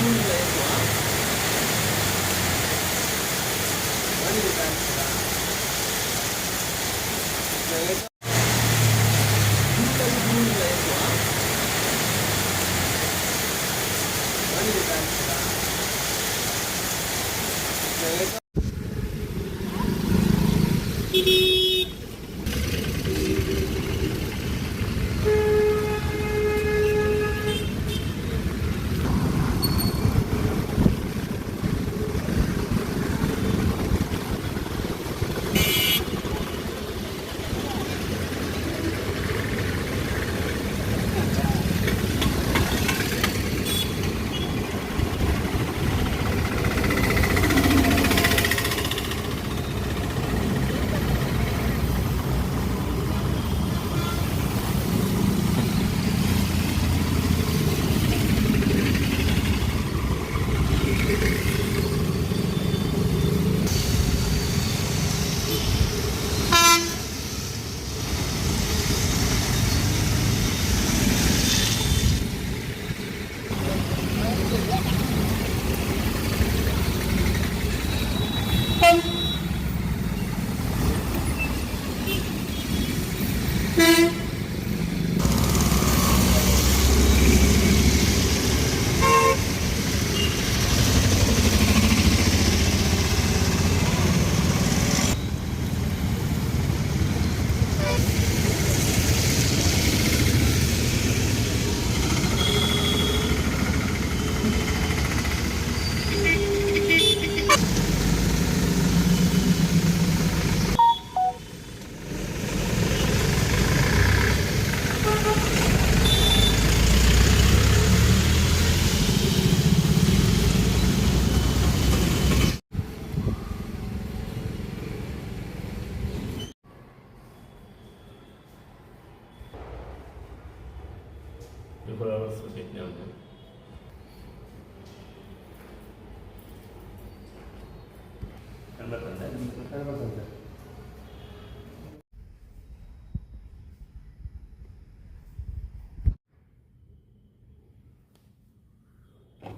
భూములు ఎక్కువ బండి కాస్తా భూములు ఎక్కువ బండి కనబడుతుందా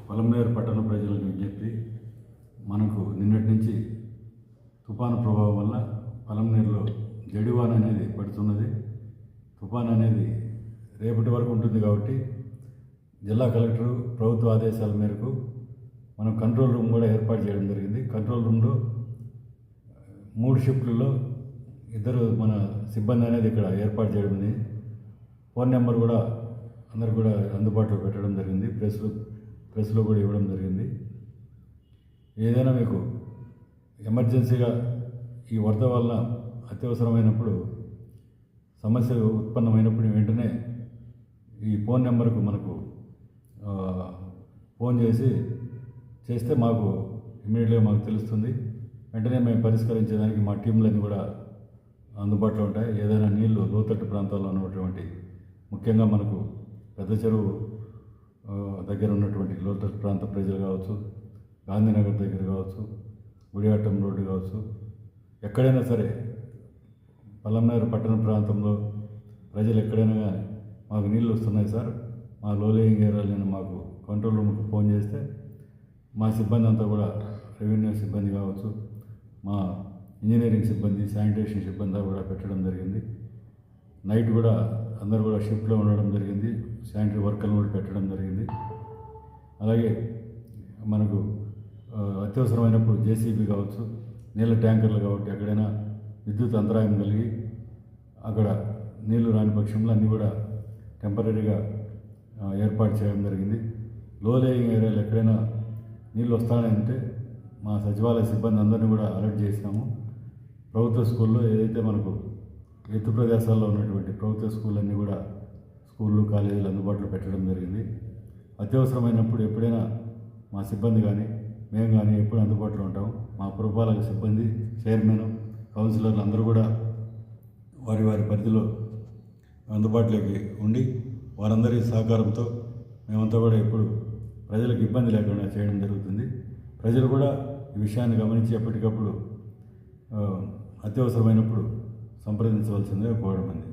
పొలంనేరు పట్టణ ప్రజలకు విజ్ఞప్తి మనకు నిన్నటి నుంచి తుఫాను ప్రభావం వల్ల పొలంనేరులో జడివాన అనేది పడుతున్నది. తుఫాన్ అనేది రేపటి వరకు ఉంటుంది కాబట్టి జిల్లా కలెక్టర్ ప్రభుత్వ ఆదేశాల మేరకు మనం కంట్రోల్ రూమ్ కూడా ఏర్పాటు చేయడం జరిగింది. కంట్రోల్ రూమ్లో మూడు షిఫ్ట్లలో ఇద్దరు మన సిబ్బంది అనేది ఇక్కడ ఏర్పాటు చేయడం ఉంది ఫోన్ నెంబర్ కూడా అందరు కూడా అందుబాటులో పెట్టడం జరిగింది. ప్రెస్లో ప్రెస్లో కూడా ఇవ్వడం జరిగింది. ఏదైనా మీకు ఎమర్జెన్సీగా ఈ వరద వల్ల అత్యవసరమైనప్పుడు సమస్య ఉత్పన్నమైనప్పుడు వెంటనే ఈ ఫోన్ నెంబర్కు మనకు ఫోన్ చేసి చేస్తే మాకు ఇమీడియట్గా మాకు తెలుస్తుంది. వెంటనే మేము పరిష్కరించేదానికి మా టీంలన్నీ కూడా అందుబాటులో ఉంటాయి. ఏదైనా నీళ్ళు లోతట్టు ప్రాంతాల్లో ఉన్నటువంటి ముఖ్యంగా మనకు పెద్ద చెరువు దగ్గర ఉన్నటువంటి లోతట్టు ప్రాంత ప్రజలు కావచ్చు గాంధీనగర్ దగ్గర కావచ్చు గుడియాటం రోడ్డు కావచ్చు ఎక్కడైనా సరే పల్లంనగర్ పట్టణ ప్రాంతంలో ప్రజలు ఎక్కడైనా కానీ మాకు నీళ్ళు వస్తున్నాయి సార్. మా లోలేయింగ్ ఏరియాలో మాకు కంట్రోల్ రూమ్కి ఫోన్ చేస్తే మా సిబ్బంది అంతా కూడా రెవెన్యూ సిబ్బంది కావచ్చు మా ఇంజనీరింగ్ సిబ్బంది శానిటేషన్ సిబ్బంది కూడా పెట్టడం జరిగింది. నైట్ కూడా అందరు కూడా షిఫ్ట్లో ఉండడం జరిగింది శానిటరీ వర్కర్లు కూడా పెట్టడం జరిగింది. అలాగే మనకు అత్యవసరమైనప్పుడు జేసీబీ కావచ్చు నీళ్ళ ట్యాంకర్లు కాబట్టి ఎక్కడైనా విద్యుత్ అంతరాయం కలిగి అక్కడ నీళ్ళు రాని పక్షంలో అన్నీ కూడా టెంపరీగా ఏర్పాటు చేయడం జరిగింది. లో లేయింగ్ ఏరియాలో ఎక్కడైనా నీళ్ళు వస్తాయంటే మా సచివాలయ సిబ్బంది అందరినీ కూడా అలర్ట్ చేసినాము. ప్రభుత్వ స్కూల్లో ఏదైతే మనకు ఎత్తు ప్రదేశాల్లో ఉన్నటువంటి ప్రభుత్వ స్కూళ్ళన్నీ కూడా స్కూళ్ళు కాలేజీలు అందుబాటులో పెట్టడం జరిగింది. అత్యవసరమైనప్పుడు ఎప్పుడైనా మా సిబ్బంది కానీ మేము కానీ ఎప్పుడు అందుబాటులో ఉంటాం మా పురపాలక సిబ్బంది చైర్మన్ కౌన్సిలర్లు అందరూ కూడా వారి వారి పరిధిలో అందుబాటులోకి ఉండి వారందరి సహకారంతో మేమంతా కూడా ఎప్పుడు ప్రజలకు ఇబ్బంది లేకుండా చేయడం జరుగుతుంది. ప్రజలు కూడా ఈ విషయాన్ని గమనించి ఎప్పటికప్పుడు అత్యవసరమైనప్పుడు సంప్రదించవలసిందిగా కోరడం అంది.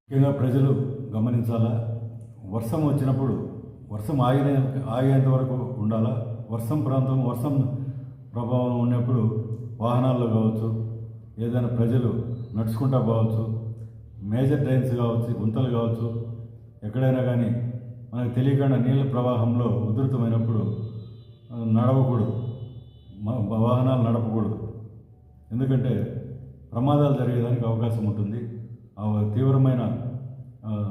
ముఖ్యంగా ప్రజలు గమనించాలా? వర్షం వచ్చినప్పుడు వర్షం ఆగిన ఆగేంత వరకు ఉండాలా? వర్షం ప్రాంతం వర్షం ప్రభావం ఉన్నప్పుడు వాహనాల్లో కావచ్చు ఏదైనా ప్రజలు నడుచుకుంటా పోవచ్చు మేజర్ ట్రైన్స్ కావచ్చు గుంతలు కావచ్చు ఎక్కడైనా కానీ మనకు తెలియకుండా నీళ్ళ ప్రవాహంలో ఉధృతమైనప్పుడు నడవకూడదు. వాహనాలు నడపకూడదు. ఎందుకంటే ప్రమాదాలు జరిగేదానికి అవకాశం ఉంటుంది. ఆ తీవ్రమైన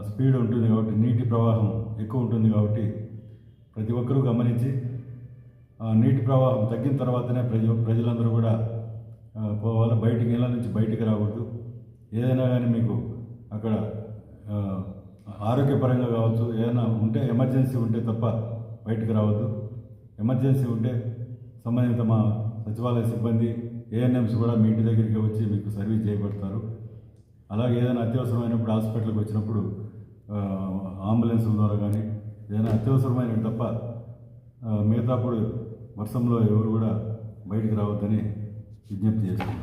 స్పీడ్ ఉంటుంది కాబట్టి నీటి ప్రవాహం ఎక్కువ ఉంటుంది కాబట్టి ప్రతి ఒక్కరూ గమనించి నీటి ప్రవాహం తగ్గిన తర్వాతనే ప్రజ ప్రజలందరూ కూడా పోవాలి. బయటికి ఇళ్ళ నుంచి బయటికి రాకూడదు. ఏదైనా కానీ మీకు అక్కడ ఆరోగ్యపరంగా కావచ్చు ఏదైనా ఉంటే ఎమర్జెన్సీ ఉంటే తప్ప బయటికి రావద్దు. ఎమర్జెన్సీ ఉంటే సంబంధిత మా సచివాలయ సిబ్బంది ఏఎన్ఎంస్ కూడా మీ ఇంటి దగ్గరికి వచ్చి మీకు సర్వీస్ చేయబడతారు. అలాగే ఏదైనా అత్యవసరమైనప్పుడు హాస్పిటల్కి వచ్చినప్పుడు ఆ, అంబులెన్సుల ద్వారా కానీ ఏదైనా అత్యవసరమైనవి తప్ప మిగతాప్పుడు వర్షంలో ఎవరు కూడా బయటికి రావద్దని విజ్ఞప్తి చేస్తున్నాను.